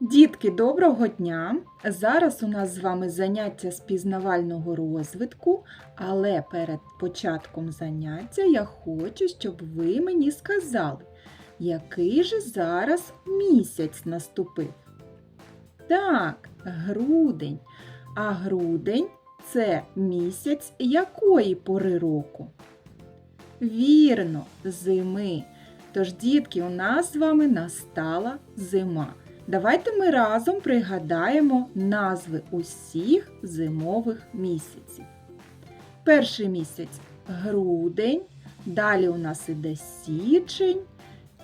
Дітки, доброго дня! Зараз у нас з вами заняття з пізнавального розвитку, але перед початком заняття я хочу, щоб ви мені сказали, який же зараз місяць наступив. Так, грудень. А грудень це місяць якої пори року? Вірно, зими. Тож, дітки, у нас з вами настала зима. Давайте ми разом пригадаємо назви усіх зимових місяців. Перший місяць грудень, далі у нас іде січень,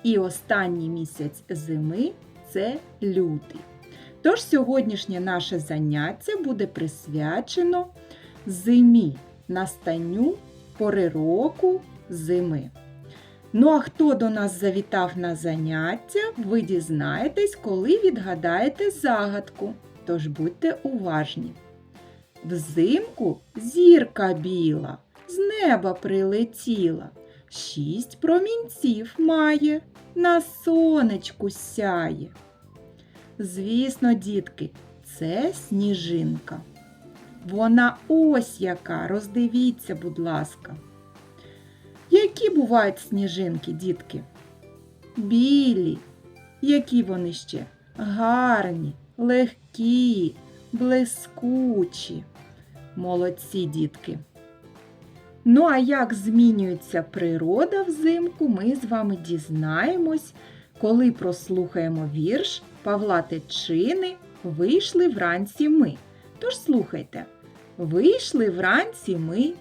і останній місяць зими це лютий. Тож сьогоднішнє наше заняття буде присвячено зимі, настанню пори року зими. Ну а хто до нас завітав на заняття, ви дізнаєтесь, коли відгадаєте загадку. Тож будьте уважні. Взимку зірка біла, з неба прилетіла, шість промінців має, на сонечку сяє. Звісно, дітки, це сніжинка. Вона ось яка, роздивіться, будь ласка. Які бувають сніжинки, дітки? Білі. Які вони ще? Гарні, легкі, блискучі. Молодці дітки. Ну, а як змінюється природа взимку, ми з вами дізнаємось, коли прослухаємо вірш Павла Тичини Вийшли вранці ми. Тож слухайте. Вийшли вранці ми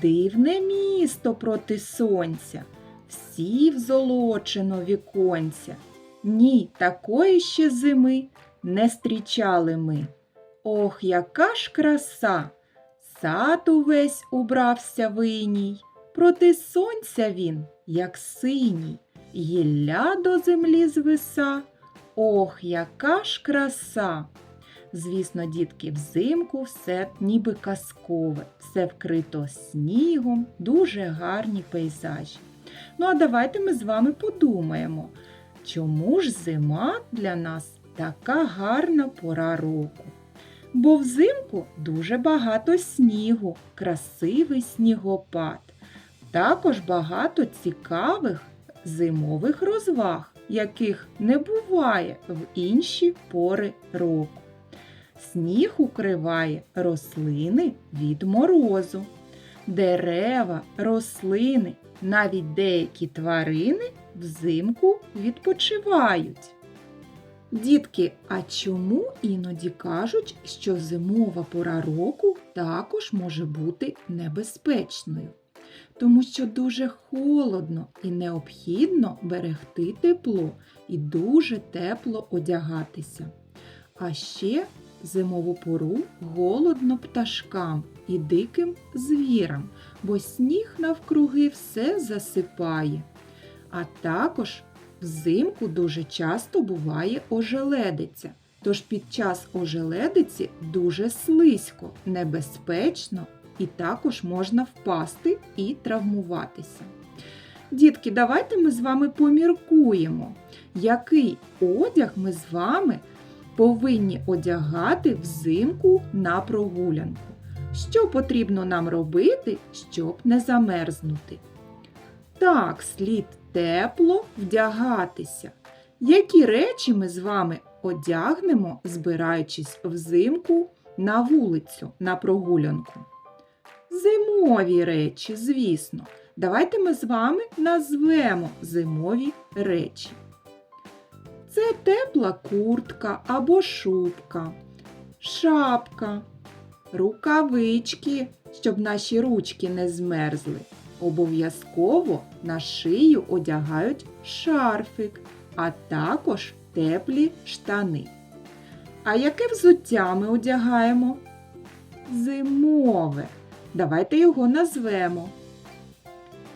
Дивне місто проти сонця, всі взолочено віконця. Ні, такої ще зими не стрічали ми. Ох, яка ж краса! Сад увесь убрався виній, проти сонця він, як синій, гілля до землі звиса. Ох, яка ж краса! Звісно, дітки, взимку все ніби казкове, все вкрито снігом, дуже гарні пейзажі. Ну, а давайте ми з вами подумаємо, чому ж зима для нас така гарна пора року? Бо взимку дуже багато снігу, красивий снігопад. Також багато цікавих зимових розваг, яких не буває в інші пори року. Сніг укриває рослини від морозу. Дерева, рослини, навіть деякі тварини взимку відпочивають. Дітки, а чому іноді кажуть, що зимова пора року також може бути небезпечною? Тому що дуже холодно і необхідно берегти тепло і дуже тепло одягатися. А ще зимову пору голодно пташкам і диким звірам, бо сніг навкруги все засипає. А також взимку дуже часто буває ожеледиця. Тож під час ожеледиці дуже слизько, небезпечно і також можна впасти і травмуватися. Дітки, давайте ми з вами поміркуємо, який одяг ми з вами повинні одягати взимку на прогулянку. Що потрібно нам робити, щоб не замерзнути? Так, слід тепло вдягатися. Які речі ми з вами одягнемо, збираючись взимку на вулицю на прогулянку? Зимові речі, звісно. Давайте ми з вами назвемо зимові речі. Це тепла куртка або шубка, шапка, рукавички, щоб наші ручки не змерзли. Обов'язково на шию одягають шарфик, а також теплі штани. А яке взуття ми одягаємо? Зимове. Давайте його назвемо.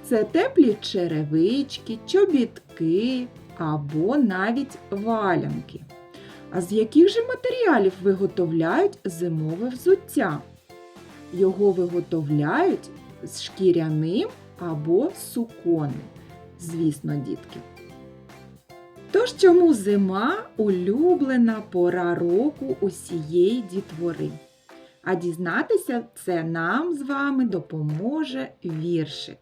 Це теплі черевички, чобітки, або навіть валянки. А з яких же матеріалів виготовляють зимове взуття? Його виготовляють з шкіряним або суконним. Звісно, дітки. Тож чому зима улюблена пора року усієї дітвори? А дізнатися це нам з вами допоможе віршик.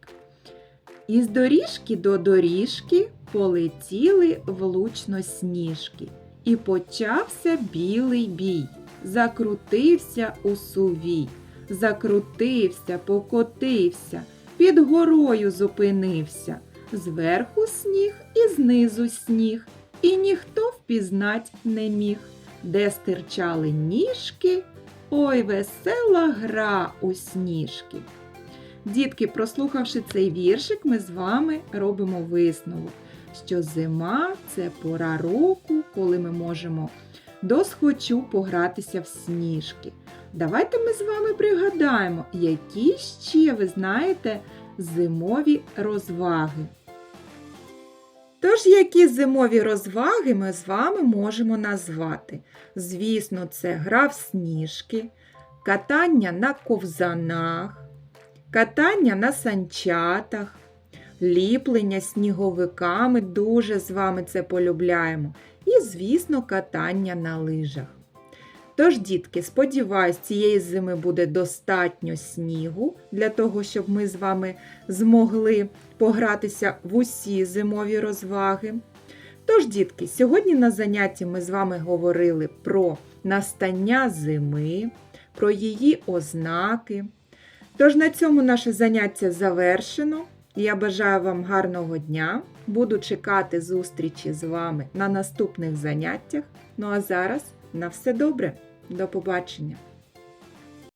Із доріжки до доріжки полетіли влучно сніжки, і почався білий бій. Закрутився у сувій, закрутився, покотився, під горою зупинився. Зверху сніг і знизу сніг, і ніхто впізнать не міг, де стирчали ніжки, ой, весела гра у сніжки. Дітки, прослухавши цей віршик, ми з вами робимо висновок, що зима це пора року, коли ми можемо досхочу погратися в сніжки. Давайте ми з вами пригадаємо, які ще ви знаєте зимові розваги. Тож, які зимові розваги ми з вами можемо назвати? Звісно, це гра в сніжки, катання на ковзанах, катання на санчатах, ліплення сніговиками, дуже з вами це полюбляємо. І, звісно, катання на лижах. Тож, дітки, сподіваюсь, цієї зими буде достатньо снігу для того, щоб ми з вами змогли погратися в усі зимові розваги. Тож, дітки, сьогодні на занятті ми з вами говорили про настання зими, про її ознаки. Тож на цьому наше заняття завершено. Я бажаю вам гарного дня. Буду чекати зустрічі з вами на наступних заняттях. Ну а зараз на все добре. До побачення!